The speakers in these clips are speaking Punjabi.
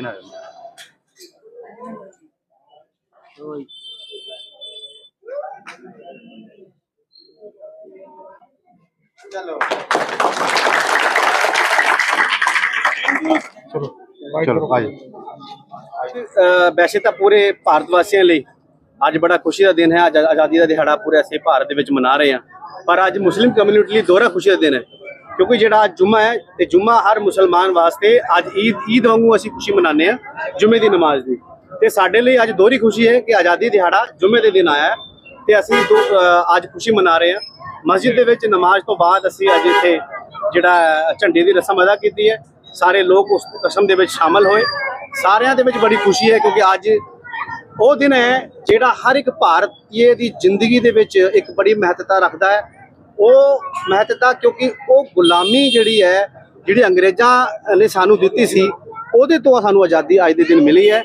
ਮੁਮਕਿਨ ਹੋ ਜਾਂਦਾ ਚਲੋ। ਚਲੋ ਵੈਸੇ ਤਾਂ ਪੂਰੇ ਭਾਰਤ ਵਾਸੀਆਂ ਲਈ ਅੱਜ ਬੜਾ ਖੁਸ਼ੀ ਦਾ ਦਿਨ ਹੈ ਅੱਜ ਆਜ਼ਾਦੀ ਦਾ ਦਿਹਾੜਾ ਪੂਰੇ ਅਸੀਂ ਭਾਰਤ ਦੇ ਵਿੱਚ ਮਨਾ ਰਹੇ ਹਾਂ। ਪਰ ਅੱਜ ਮੁਸਲਿਮ ਕਮਿਊਨਿਟੀ ਲਈ ਦੋਹਰਾ ਖੁਸ਼ੀ ਦਾ ਦਿਨ ਹੈ। ਕਿਉਂਕਿ ਜਿਹੜਾ ਅੱਜ ਜੁਮਾ ਹੈ ਤੇ ਜੁਮਾ ਹਰ ਮੁਸਲਮਾਨ ਵਾਸਤੇ ਅੱਜ ਈਦ ਈਦ ਵਾਂਗੂ ਅਸੀਂ ਖੁਸ਼ੀ ਮਨਾਉਂਦੇ ਹਾਂ, ਜੁਮੇ ਦੀ ਨਮਾਜ਼ ਦੀ। ਤੇ ਸਾਡੇ ਲਈ ਅੱਜ ਦੋਹਰੀ ਖੁਸ਼ੀ ਹੈ ਕਿ ਆਜ਼ਾਦੀ ਦਿਹਾੜਾ ਜੁਮੇ ਦੇ ਦਿਨ ਆਇਆ ਹੈ ਤੇ ਅਸੀਂ ਦੋ- ਅੱਜ ਖੁਸ਼ੀ ਮਨਾ ਰਹੇ ਹਾਂ। ਮਸਜਿਦ ਦੇ ਵਿੱਚ ਨਮਾਜ਼ ਤੋਂ ਬਾਅਦ ਅਸੀਂ ਅੱਜ ਇੱਥੇ ਜਿਹੜਾ ਝੰਡੇ ਦੀ ਰਸਮ ਅਦਾ ਕੀਤੀ ਹੈ। ਸਾਰੇ ਲੋਕ ਉਸ ਰਸਮ ਦੇ ਵਿੱਚ ਸ਼ਾਮਲ ਹੋਏ। ਸਾਰਿਆਂ ਦੇ ਵਿੱਚ ਬੜੀ ਖੁਸ਼ੀ ਹੈ ਕਿਉਂਕਿ ਅੱਜ ਉਹ ਦਿਨ ਹੈ ਜਿਹੜਾ ਹਰ ਇੱਕ ਭਾਰਤੀਏ ਦੀ ਜ਼ਿੰਦਗੀ ਦੇ ਵਿੱਚ ਇੱਕ ਬੜੀ ਮਹੱਤਤਾ ਰੱਖਦਾ ਹੈ। ਉਹ ਮੈਂ ਦਿੱਤਾ ਕਿਉਂਕਿ ਉਹ ਗੁਲਾਮੀ ਜਿਹੜੀ ਹੈ, ਜਿਹੜੀ ਅੰਗਰੇਜ਼ਾਂ ਨੇ ਸਾਨੂੰ ਦਿੱਤੀ ਸੀ, ਉਹਦੇ ਤੋਂ ਸਾਨੂੰ ਆਜ਼ਾਦੀ ਅੱਜ ਦੇ ਦਿਨ ਮਿਲੀ ਹੈ।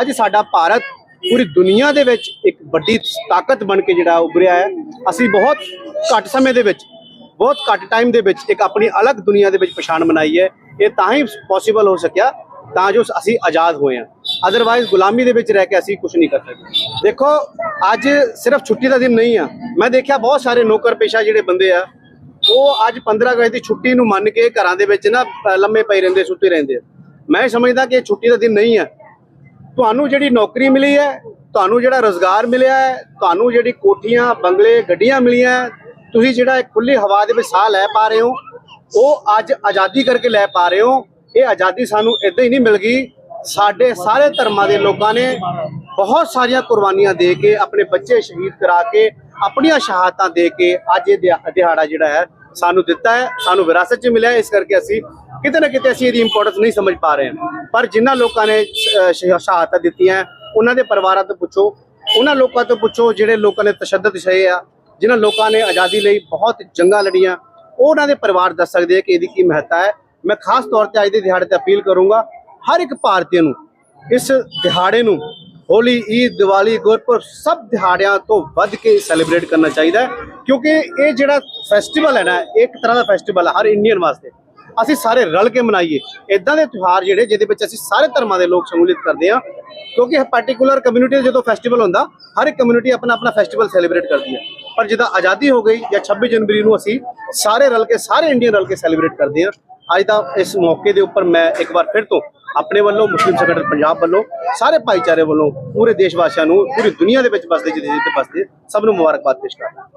ਅੱਜ ਸਾਡਾ ਭਾਰਤ ਪੂਰੀ ਦੁਨੀਆ ਦੇ ਵਿੱਚ ਇੱਕ ਵੱਡੀ ਤਾਕਤ ਬਣ ਕੇ ਜਿਹੜਾ ਉਭਰਿਆ ਹੈ। ਅਸੀਂ ਬਹੁਤ ਘੱਟ ਸਮੇਂ ਦੇ ਵਿੱਚ, ਬਹੁਤ ਘੱਟ ਟਾਈਮ ਦੇ ਵਿੱਚ ਇੱਕ ਆਪਣੀ ਅਲੱਗ ਦੁਨੀਆ ਦੇ ਵਿੱਚ ਪਛਾਣ ਬਣਾਈ ਹੈ। ਇਹ ਤਾਂ ਹੀ ਪੋਸੀਬਲ ਹੋ ਸਕਿਆ, ਤਾਂ ਜੋ ਅਸੀਂ ਆਜ਼ਾਦ ਹੋਏ ਹਾਂ। ਅਦਰਵਾਈਜ਼ ਗੁਲਾਮੀ ਦੇ ਵਿੱਚ ਰਹਿ ਕੇ ਅਸੀਂ ਕੁਝ ਨਹੀਂ ਕਰ ਸਕਦੇ। ਦੇਖੋ, ਅੱਜ ਸਿਰਫ ਛੁੱਟੀ ਦਾ ਦਿਨ ਨਹੀਂ ਆ। ਮੈਂ ਦੇਖਿਆ ਬਹੁਤ ਸਾਰੇ ਨੌਕਰ ਪੇਸ਼ਾ ਜਿਹੜੇ ਬੰਦੇ ਆ, ਉਹ ਅੱਜ 15 ਅਗਸਤ ਦੀ ਛੁੱਟੀ ਨੂੰ ਮੰਨ ਕੇ ਘਰਾਂ ਦੇ ਵਿੱਚ ਨਾ ਲੰਮੇ ਪਏ ਰਹਿੰਦੇ, ਸੁੱਤੇ ਰਹਿੰਦੇ ਆ। ਮੈਂ ਸਮਝਦਾ ਕਿ ਇਹ ਛੁੱਟੀ ਦਾ ਦਿਨ ਨਹੀਂ ਹੈ ਤੁਹਾਨੂੰ ਜਿਹੜੀ ਨੌਕਰੀ ਮਿਲੀ ਹੈ, ਤੁਹਾਨੂੰ ਜਿਹੜਾ ਰੋਜ਼ਗਾਰ ਮਿਲਿਆ ਹੈ, ਤੁਹਾਨੂੰ ਜਿਹੜੀ ਕੋਠੀਆਂ, ਬੰਗਲੇ, ਗੱਡੀਆਂ ਮਿਲੀਆਂ ਤੁਸੀਂ ਜਿਹੜਾ ਇੱਕ ਖੁੱਲੀ ਹਵਾ ਦੇ ਵਿੱਚ ਸਾਹ ਲੈ ਪਾ ਰਹੇ ਹੋ, ਉਹ ਅੱਜ ਆਜ਼ਾਦੀ ਕਰਕੇ ਲੈ ਪਾ ਰਹੇ ਹੋ, ਇਹ ਆਜ਼ਾਦੀ ਸਾਨੂੰ ਇਦਾਂ ਹੀ ਨਹੀਂ ਮਿਲ ਗਈ ਸਾਡੇ ਸਾਰੇ ਧਰਮਾਂ ਦੇ ਲੋਕਾਂ ਨੇ ਬਹੁਤ ਸਾਰੀਆਂ ਕੁਰਬਾਨੀਆਂ ਦੇ ਕੇ ਆਪਣੇ ਬੱਚੇ ਸ਼ਹੀਦ ਕਰਾ ਕੇ ਆਪਣੀਆਂ ਸ਼ਹਾਦਤਾਂ ਦੇ ਕੇ ਅੱਜ ਇਹ ਦਿਹਾ- ਦਿਹਾੜਾ ਜਿਹੜਾ ਹੈ ਸਾਨੂੰ ਦਿੱਤਾ ਹੈ, ਸਾਨੂੰ ਵਿਰਾਸਤ 'ਚ ਮਿਲਿਆ ਇਸ ਕਰਕੇ ਅਸੀਂ ਕਿਤੇ ਨਾ ਕਿਤੇ ਅਸੀਂ ਇਹਦੀ ਇੰਪੋਰਟੈਂਸ ਨਹੀਂ ਸਮਝ ਪਾ ਰਹੇ ਪਰ ਜਿਨ੍ਹਾਂ ਲੋਕਾਂ ਨੇ ਸ਼- ਸ਼ਹਾਦਤਾਂ ਦਿੱਤੀਆਂ ਉਹਨਾਂ ਦੇ ਪਰਿਵਾਰਾਂ ਤੋਂ ਪੁੱਛੋ, ਉਹਨਾਂ ਲੋਕਾਂ ਤੋਂ ਪੁੱਛੋ, ਜਿਹੜੇ ਲੋਕਾਂ ਨੇ ਤਸ਼ੱਦਦ ਸਹੇ ਆ, ਜਿਨ੍ਹਾਂ ਲੋਕਾਂ ਨੇ ਆਜ਼ਾਦੀ ਲਈ ਬਹੁਤ ਜੰਗਾਂ ਲੜੀਆਂ, ਉਹ ਉਹਨਾਂ ਦੇ ਪਰਿਵਾਰ ਦੱਸ ਸਕਦੇ ਆ ਕਿ ਇਹਦੀ ਕੀ ਮਹੱਤਤਾ ਹੈ। ਮੈਂ ਖਾਸ ਤੌਰ ਤੇ ਅੱਜ ਦੇ ਦਿਹਾੜੇ ਤੇ ਅਪੀਲ ਕਰੂੰਗਾ ਹਰ ਇੱਕ ਭਾਰਤੀ ਨੂੰ, ਇਸ ਦਿਹਾੜੇ ਨੂੰ, ਹੋਲੀ, ਈਦ, ਦੀਵਾਲੀ, ਗੁਰਪੁਰਬ ਸਭ ਦਿਹਾੜਿਆਂ ਤੋਂ ਵੱਧ ਕੇ ਸੈਲੀਬ੍ਰੇਟ ਕਰਨਾ ਚਾਹੀਦਾ ਹੈ, ਕਿਉਂਕਿ ਇਹ ਜਿਹੜਾ ਫੈਸਟੀਵਲ ਹੈ ਨਾ, ਇਹ ਇੱਕ ਤਰ੍ਹਾਂ ਦਾ ਫੈਸਟੀਵਲ ਹੈ ਹਰ ਇੰਡੀਅਨ ਵਾਸਤੇ। ਅਸੀਂ ਸਾਰੇ ਰਲ ਕੇ ਮਨਾਈਏ। ਇਦਾਂ ਦੇ ਤਿਉਹਾਰ ਜਿਹੜੇ, ਜਿਹਦੇ ਵਿੱਚ ਅਸੀਂ ਸਾਰੇ ਧਰਮਾਂ ਦੇ ਲੋਕ ਸ਼ਮੂਲੀਅਤ ਕਰਦੇ ਆ ਕਿਉਂਕਿ ਪਾਰਟਿਕੂਲਰ ਕਮਿਊਨਿਟੀ ਜਦੋਂ ਫੈਸਟੀਵਲ ਹੁੰਦਾ, ਹਰ ਇੱਕ ਕਮਿਊਨਿਟੀ ਆਪਣਾ ਆਪਣਾ ਫੈਸਟੀਵਲ ਸੈਲੀਬ੍ਰੇਟ ਕਰਦੀ ਹੈ। ਪਰ ਜਿੱਦਾਂ ਆਜ਼ਾਦੀ ਹੋ ਗਈ ਜਾਂ 26 ਜਨਵਰੀ ਨੂੰ ਅਸੀਂ ਸਾਰੇ ਰਲ ਕੇ, ਸਾਰੇ ਇੰਡੀਅਨ ਰਲ ਕੇ ਸੈਲੀਬ੍ਰੇਟ ਕਰਦੇ ਆ ਅੱਜ ਦਾ ਇਸ ਮੌਕੇ ਦੇ ਉੱਪਰ ਮੈਂ ਇੱਕ ਵਾਰ ਫਿਰ ਤੋਂ ਆਪਣੇ ਵੱਲੋਂ, ਮੁਸਲਿਮ ਸੰਗਠਨ ਪੰਜਾਬ ਵੱਲੋਂ, ਸਾਰੇ ਭਾਈਚਾਰੇ ਵੱਲੋਂ ਪੂਰੇ ਦੇਸ਼ ਵਾਸੀਆਂ ਨੂੰ, ਪੂਰੀ ਦੁਨੀਆ ਦੇ ਵਿੱਚ ਵਸਦੇ ਜਿਹਦੇ ਜਿੱਥੇ ਵਸਦੇ, ਸਭ ਨੂੰ ਮੁਬਾਰਕਬਾਦ ਪੇਸ਼ ਕਰਦਾ